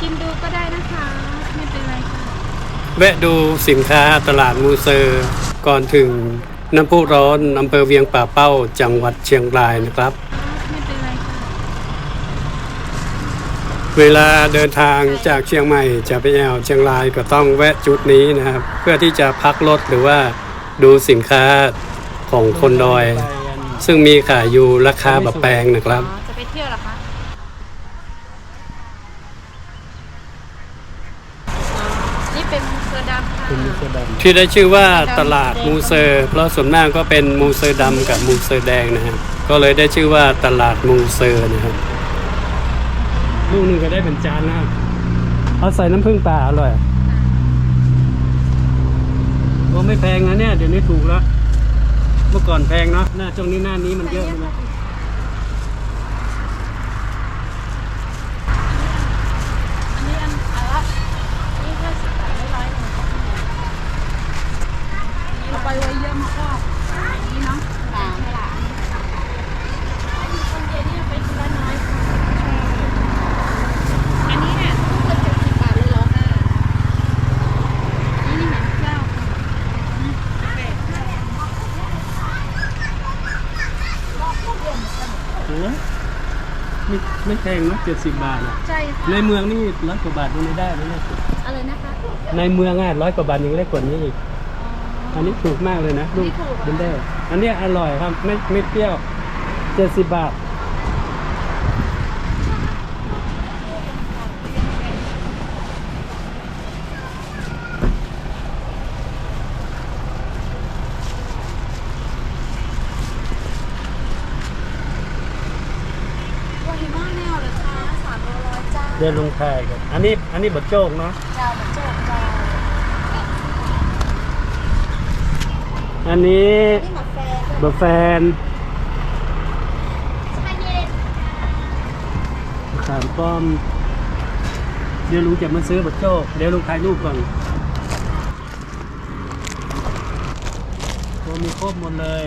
ชิมดูก็ได้นะคะ ไม่เป็นไรค่ะ แวะดูสินค้าตลาดมูเซอร์ก่อนถึงน้ำพุร้อนอำเภอเวียงป่าเป้าจังหวัดเชียงรายนะครับ ไม่เป็นไรค่ะ เวลาเดินทางจากเชียงใหม่จะไปแอวเชียงรายก็ต้องแวะจุดนี้นะครับ เพื่อที่จะพักรถหรือว่าดูสินค้าของคนดอย ซึ่งมีขายอยู่ราคาแบบแพงนะครับอ๋อจะไปเที่ยวเหรอคะอ๋อนี่ เป็นเสือดำค่ะที่ได้ชื่อว่าตลาดมูเซอร์ เพราะส่วนมากก็เป็นมูเซอร์ดำกับมูเซอร์แดงนะครับก็เลยได้ชื่อว่าตลาดมูเซอร์นะครับลูกหนึงก็ได้เป็นจานนะครับเอาใส่น้ำผึ้งป่าอร่อยก็ไม่แพงนะเนี่ยเดี๋ยวนี้ถูกแล้ว เมื่อก่อนแพงเนาะหน้าช่วงนี้หน้านี้มันเยอะนะอันนี้อันอันละนี่ห้าสิบบาทไม่ร้อยหนึ่งค่ะเอาไปไว้เยอะมากก็อันนี้เนาะค่ะค่ะคนเดียวนี่ไปทีละน้อยค่ะอันนี้เนี่ยก็เจ็ดสิบบาทเลยเหรอค่ะอันนี้นี่เหมือนเจ้าค่ะอืมเป็ด โอ้ย ไม่ไม่แพงนะเจ็ดสิบบาทอะใช่ค่ะในเมืองนี่ร้อยกว่าบาทยังไม่ได้เลยเนี่ยอะไรนะคะในเมืองอะร้อยกว่าบาทยังได้กว่านี้อีกอ๋ออันนี้ถูกมากเลยนะลูกนี่ถูกเหรอเบนเดอร์อันเนี้ยอร่อยครับไม่ไม่เปรี้ยวเจ็ดสิบบาท วันนี้ว่าแนวเลยค่ะสามร้อยจ้า เดินลงทายกันอันนี้อันนี้บัดโจกเนาะจ้ามันโจกจ้าอันนี้นี่หมาแฟนเบอร์แฟนชาเย็นขามป้อม เดี๋ยวลุงจะมาซื้อบัดโจกเดี๋ยวลุงถ่ายรูปก่อนตัวมีครบหมดเลย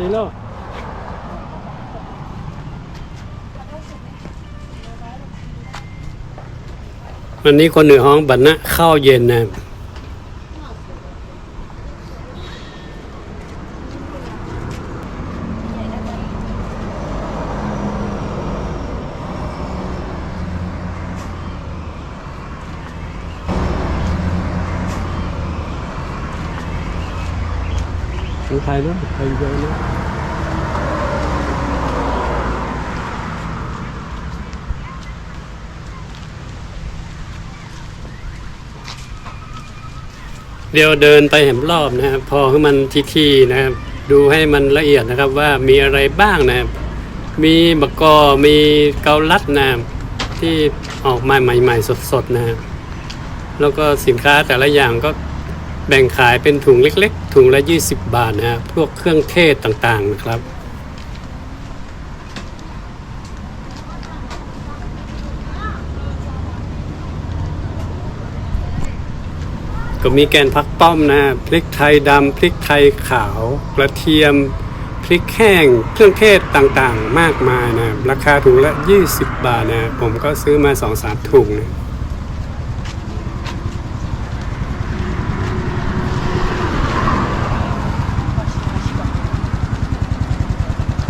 ดีโลกวันนี้คนเหนือห้องบันนะข้าวเย็นนะ ขอไทยด้วยไทยเยอะนะเดี๋ยวเดินไปเห็นรอบนะครับ พอให้มันที่ๆนะครับ ดูให้มันละเอียดนะครับว่ามีอะไรบ้างนะครับ มีบะกอมีเกาลัดนะครับที่ออกมาใหม่ ๆ สดๆนะครับแล้วก็สินค้าแต่ละอย่างก็ แบ่งขายเป็นถุงเล็กๆ ถุงละ 20 บาทนะครับพวกเครื่องเทศต่างๆนะครับ ก็มีแกนพักป้อมนะพริกไทยดำพริกไทยขาว กระเทียม พริกแห้ง เครื่องเทศต่างๆ มากมายนะ ราคาถุงละ 20 บาทนะ ผมก็ซื้อมา 2-3 ถุงนะ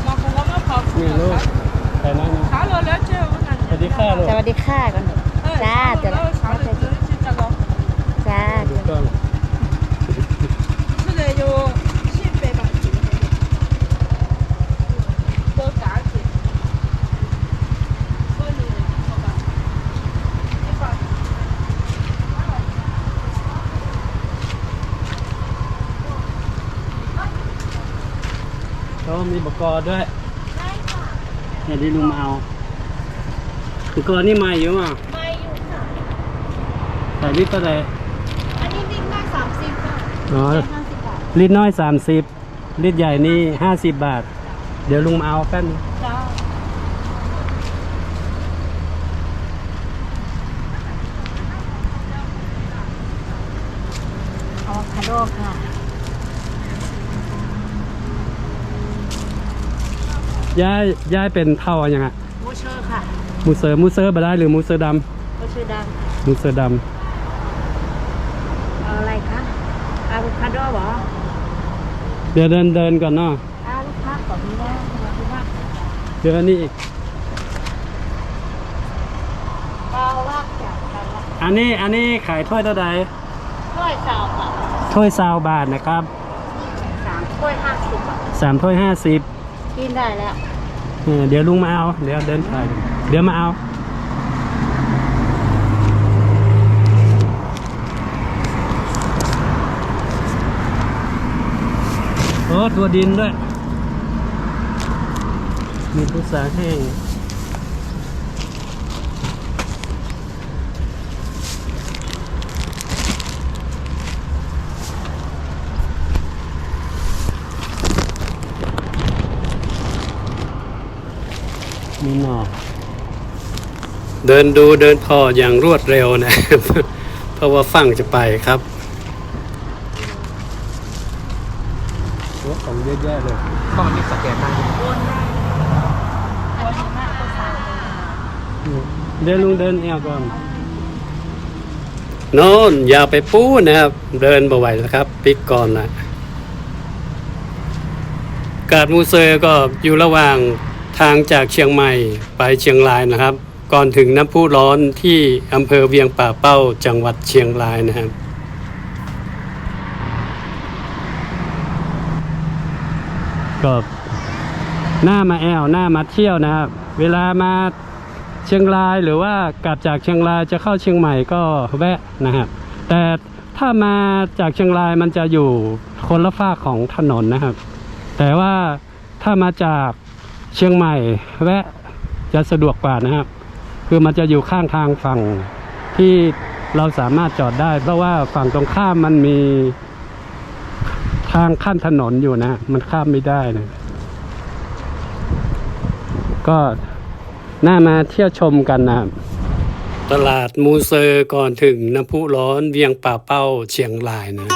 มาคงว่ามาพอ นี่ลูกไปนั่ง ขาเลยแล้วเจ้าว่านั่น สวัสดีค่ะลูก สวัสดี ค่าก่อนจ้าเดี๋ยวเราจ้าเดี๋ยวเขามีบกอด้วยเนี่ยดิลุงมเอา อุปกรณ์นี่ไม่อยู่อะไม่อยู่ค่ะ แต่ลิตรอะไรอันนี้ดิ้นได้สามสิบค่ะอ๋อบาทลิตรน้อยสามสิบลิตรใหญ่นี่ห้าสิบบาท เดี๋ยวลุงมาเอาแป้นึงจ้าอะโวคาค่ะยายยายเป็นเท่าอย่างไง โมเชอร์ค่ะ มูเซอร์มูเซอร์บาได้หรือมูเซอร์ดมูเชอร์ดำมูเซอร์ดำเอาอะไรคะอะโวคาโดเหรอำเดี๋ยวเดินเดินก่อนเนาะอาลูกค้าก่อนนะสวัสดีค่ะเดี๋ยวอันนี้อีกเบาลากจากกันละอันนี้อันนี้ขายถ้วยเท่าใดถ้วยสาวค่ะถ้วยซาวบาทนะครับสามถ้วยห้าสิบบาทสามถ้วยห้าสิบกินได้แล้ว เดี๋ยวลุงมาเอา เดี๋ยวเดินไปเดี๋ยวมาเอา โอ้ ตัวดินด้วย มีพุทราแห้ง มีหนอกเดินดูเดินพออย่างรวดเร็วนะ เพราะว่าฟังจะไปครับรถของเยอะแยะเลยก็มันมีสแกนได้โอนได้โอนมากกว่าสามเลยเดินลุงเดินแอวก่อนโน่นอย่าไปปู้นะครับ เดินบ่ไหวแล้วครับปิกก่อนนะกาดมูเซอร์ก็อยู่ระหว่าง ทางจากเชียงใหม่ไปเชียงรายนะครับ ก่อนถึงน้ำพุร้อนที่อำเภอเวียงป่าเป้าจังหวัดเชียงรายนะครับก็หน้ามาแอวหน้ามาเที่ยวนะครับ เวลามาเชียงรายหรือว่ากลับจากเชียงรายจะเข้าเชียงใหม่ก็แวะนะครับ แต่ถ้ามาจากเชียงรายมันจะอยู่คนละฝากของถนนนะครับ แต่ว่าถ้ามาจาก เชียงใหม่แวะจะสะดวกกว่านะครับ คือมันจะอยู่ข้างทางฝั่งที่เราสามารถจอดได้ เพราะว่าฝั่งตรงข้ามมันมีทางขั้นถนนอยู่นะ มันข้ามไม่ได้นะ ก็น่ามาเที่ยวชมกันนะตลาดมูเซอร์ก่อนถึงน้ำพุร้อนเวียงป่าเป้าเชียงรายนะ